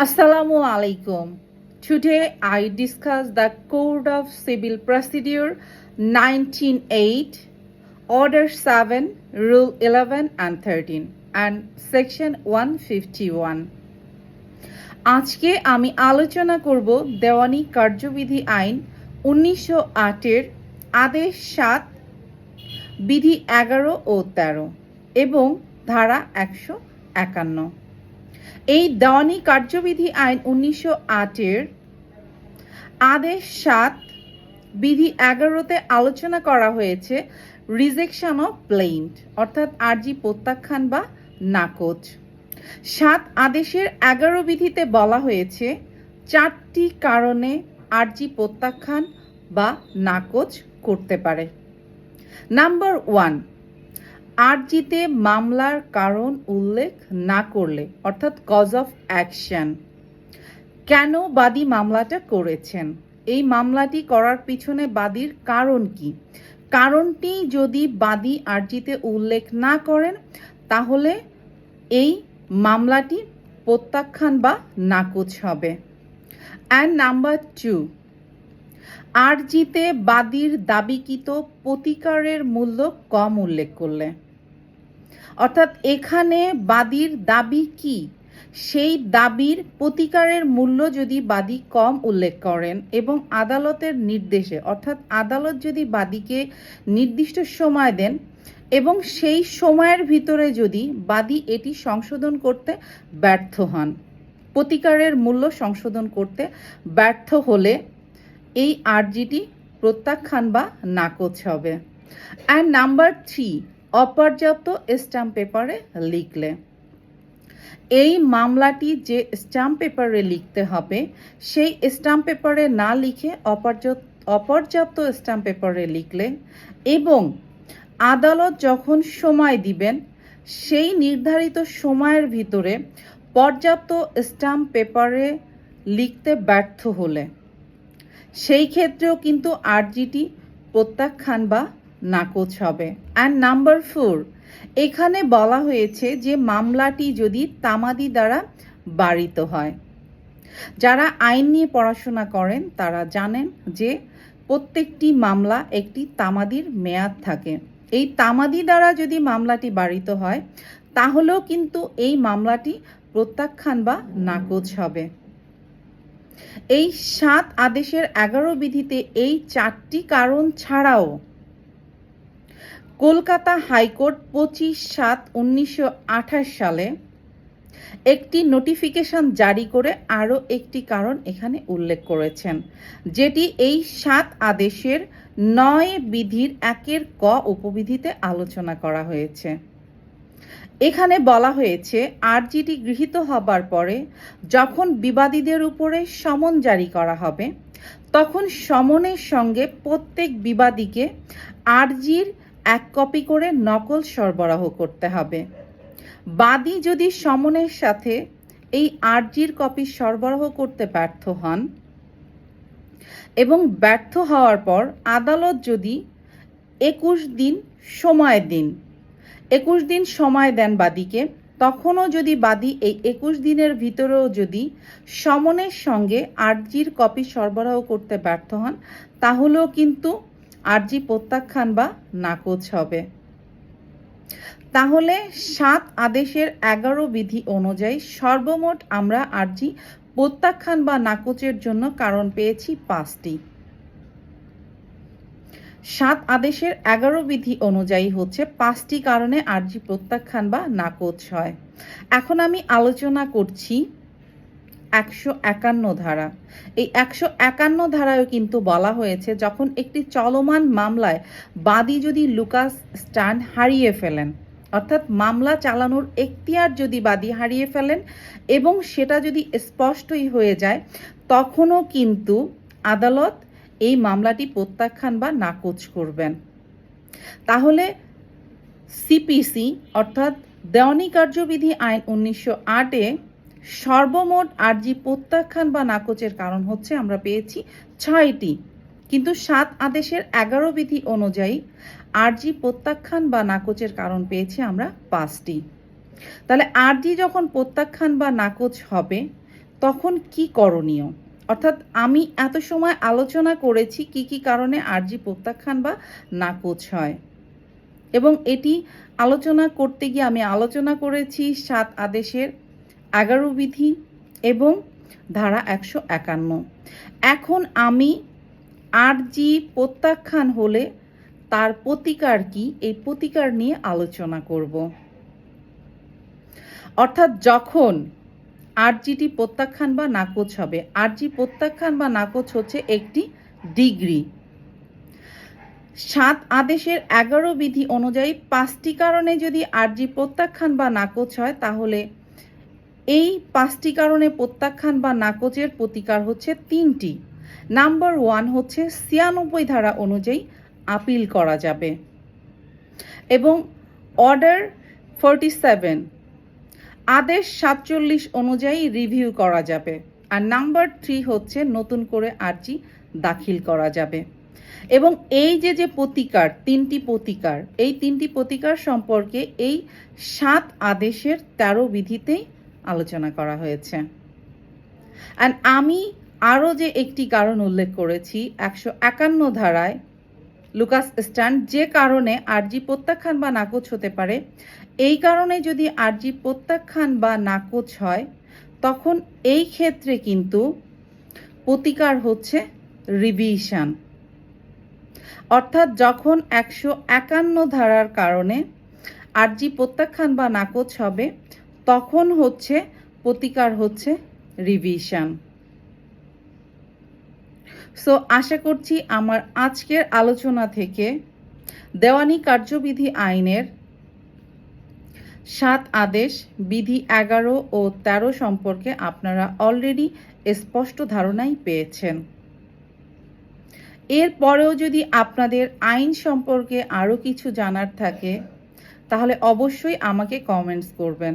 Assalamu alaikum. Today I discuss the Code of Civil Procedure 1908, Order 7, Rule 11 and 13 and Section 151. আজকে আমি আলোচনা করব দেওয়ানি কার্যবিধি আইন উনিশশো আটের আদেশ সাত বিধি এগারো ও তেরো এবং ধারা একশো একান্ন এই দেওয়ানি কার্যবিধি আইন উনিশশো আটের আদেশ সাত, বিধি এগারোতে আলোচনা করা হয়েছে রিজেকশন অফ প্লেইন্ট অর্থাৎ আরজি প্রত্যাখ্যান বা নাকচ। সাত, আদেশের এগারো বিধিতে বলা হয়েছে চারটি কারণে আরজি প্রত্যাখ্যান বা নাকচ করতে পারে। নাম্বার ওয়ান আরজিতে মামলার কারণ উল্লেখ না করলে, অর্থাৎ কজ অফ অ্যাকশন কেন বাদী মামলাটা করেছেন? এই মামলাটি করার পিছনে বাদীর কারণ কি? কারণটি যদি বাদী আরজিতে উল্লেখ না করেন, তাহলে এই মামলাটি প্রত্যাখ্যান বা নাকচ হবে। অ্যান্ড নাম্বার টু আরজিতে বাদীর দাবিকৃত প্রতিকারের মূল্য কম উল্লেখ করলে। অর্থাৎ এখানে বাদীর দাবি কি? সেই দাবির প্রতিকারের মূল্য যদি বাদী কম উল্লেখ করেন এবং আদালতের নির্দেশে, অর্থাৎ আদালত যদি বাদীকে নির্দিষ্ট সময় দেন এবং সেই সময়ের ভিতরে যদি বাদী এটি সংশোধন করতে ব্যর্থ হন, প্রতিকারের মূল্য সংশোধন করতে ব্যর্থ হলে এই আর্জিটি প্রত্যাখ্যান বা নাকচ হবে। অ্যান্ড নাম্বার থ্রি অপর্যাপ্ত স্ট্যাম্প পেপারে লিখলে। এই মামলাটি যে স্ট্যাম্প পেপারে লিখতে হবে, সেই স্ট্যাম্প পেপারে না লিখে অপর্যাপ্ত অপর্যাপ্ত স্ট্যাম্প পেপারে লিখলে এবং আদালত যখন সময় দিবেন, সেই নির্ধারিত সময়ের ভিতরে পর্যাপ্ত স্ট্যাম্প পেপারে লিখতে ব্যর্থ হলে। সেই ক্ষেত্রেও কিন্তু আরজিটি প্রত্যাখ্যান বা নাকচ হবে। অ্যান্ড নাম্বার ফোর এখানে বলা হয়েছে যে মামলাটি যদি তামাদি দ্বারা বাড়িত হয়। যারা আইন নিয়ে পড়াশোনা করেন, তারা জানেন যে প্রত্যেকটি মামলা একটি তামাদির মেয়াদ থাকে। এই তামাদি দ্বারা যদি মামলাটি বাড়িত হয়, তাহলেও কিন্তু এই মামলাটি প্রত্যাখ্যান বা নাকচ হবে। এই সাত আদেশের এগারো বিধিতে এই চারটি কারণ ছাড়াও কলকাতা হাইকোর্ট পঁচিশ সাত উনিশশো সালে একটি নোটিফিকেশন জারি করে আরও একটি কারণ এখানে উল্লেখ করেছেন, যেটি এই সাত আদেশের নয় বিধির একের ক উপবিধিতে আলোচনা করা হয়েছে। এখানে বলা হয়েছে, আরজিটি গৃহীত হবার পরে যখন বিবাদীদের উপরে সমন জারি করা হবে, তখন সমনের সঙ্গে প্রত্যেক বিবাদীকে আরজির এক কপি করে নকল সরবরাহ করতে হবে। বাদী যদি সমনের সাথে এই আরজির কপি সরবরাহ করতে ব্যর্থ হন এবং ব্যর্থ হওয়ার পর আদালত যদি একুশ দিন সময় দিন, একুশ দিন সময় দেন বাদীকে, তখনও যদি বাদী এই একুশ দিনের ভিতরেও যদি সমনের সঙ্গে আরজির কপি সরবরাহ করতে ব্যর্থ হন, তাহলেও কিন্তু আরজি প্রত্যাখ্যান বা নাকচ হবে। তাহলে সাত আদেশের এগারো বিধি অনুযায়ী সর্বমোট আমরা আরজি প্রত্যাখ্যান বা নাকচের জন্য কারণ পেয়েছি পাঁচটি। সাত আদেশের এগারো বিধি অনুযায়ী হচ্ছে পাঁচটি কারণে আরজি প্রত্যাখ্যান বা নাকচ হয়। এখন আমি আলোচনা করছি একশো একান্ন ধারা। এই একশো একান্ন ধারায়ও কিন্তু বলা হয়েছে, যখন একটি চলমান মামলায় বাদী যদি লুকাস স্ট্যান্ড হারিয়ে ফেলেন, অর্থাৎ মামলা চালানোর এখতিয়ার যদি বাদী হারিয়ে ফেলেন এবং সেটা যদি স্পষ্টই হয়ে যায়, তখনও কিন্তু আদালত এই মামলাটি প্রত্যাখ্যান বা নাকচ করবেন। তাহলে সিপিসি অর্থাৎ দেওয়ানি কার্যবিধি আইন উনিশশো আটে সর্বমোট আরজি প্রত্যাখ্যান বা নাকচের কারণ হচ্ছে আমরা পেয়েছি ছয়টি। কিন্তু সাত আদেশের এগারো বিধি অনুযায়ী আরজি প্রত্যাখ্যান বা নাকচের কারণ পেয়েছি আমরা পাঁচটি। তাহলে আরজি যখন প্রত্যাখ্যান বা নাকচ হবে, তখন কি করণীয়? অর্থাৎ আমি এত সময় আলোচনা করেছি কি কি কারণে আরজি প্রত্যাখ্যান বা নাকচ হয়। এবং এটি আলোচনা করতে গিয়ে আমি আলোচনা করেছি সাত আদেশের এগারো বিধি এবং ধারা একশো একান্ন। এখন আমি আরজি প্রত্যাখ্যান হলে তার প্রতিকার কি? এই প্রতিকার নিয়ে আলোচনা করব। অর্থাৎ যখন আরজিটি প্রত্যাখ্যান বা নাকচ হবে, আরজি প্রত্যাখ্যান বা নাকচ হচ্ছে একটি ডিগ্রি। সাত আদেশের এগারো বিধি অনুযায়ী পাঁচটি কারণে যদি আরজি প্রত্যাখ্যান বা নাকচ হয়, তাহলে এই পাঁচটি কারণে প্রত্যাখ্যান বা নাকচের প্রতিকার হচ্ছে তিনটি। নাম্বার ওয়ান হচ্ছে ছিয়ানব্বই ধারা অনুযায়ী আপিল করা যাবে। এবং অর্ডার ফোরটি সেভেন, আদেশ সাতচল্লিশ অনুযায়ী রিভিউ করা যাবে। আর নাম্বার থ্রি হচ্ছে নতুন করে আর্জি দাখিল করা যাবে। এবং এই যে যে প্রতিকার, তিনটি প্রতিকার, এই তিনটি প্রতিকার সম্পর্কে এই সাত আদেশের তেরো বিধিতেই আলোচনা করা হয়েছে। অ্যান্ড আমি আরও যে একটি কারণ উল্লেখ করেছি, একশো একান্ন ধারায় লুকাস স্ট্যান্ড যে কারণে আরজি প্রত্যাখ্যান বা নাকচ হতে পারে, এই কারণে যদি আরজি প্রত্যাখ্যান বা নাকচ হয়, তখন এই ক্ষেত্রে কিন্তু প্রতিকার হচ্ছে রিভিশন। অর্থাৎ যখন একশো একান্ন ধারার কারণে আরজি প্রত্যাখ্যান বা নাকচ হবে তখন হচ্ছে, প্রতিকার হচ্ছে রিভিশন। সো আশা করছি আমার আজকের আলোচনা থেকে দেওয়ানি কার্যবিধি আইনের সাত আদেশ, বিধি এগারো ও তেরো সম্পর্কে আপনারা অলরেডি স্পষ্ট ধারণাই পেয়েছেন। এরপরেও যদি আপনাদের আইন সম্পর্কে আরও কিছু জানার থাকে, তাহলে অবশ্যই আমাকে কমেন্টস করবেন।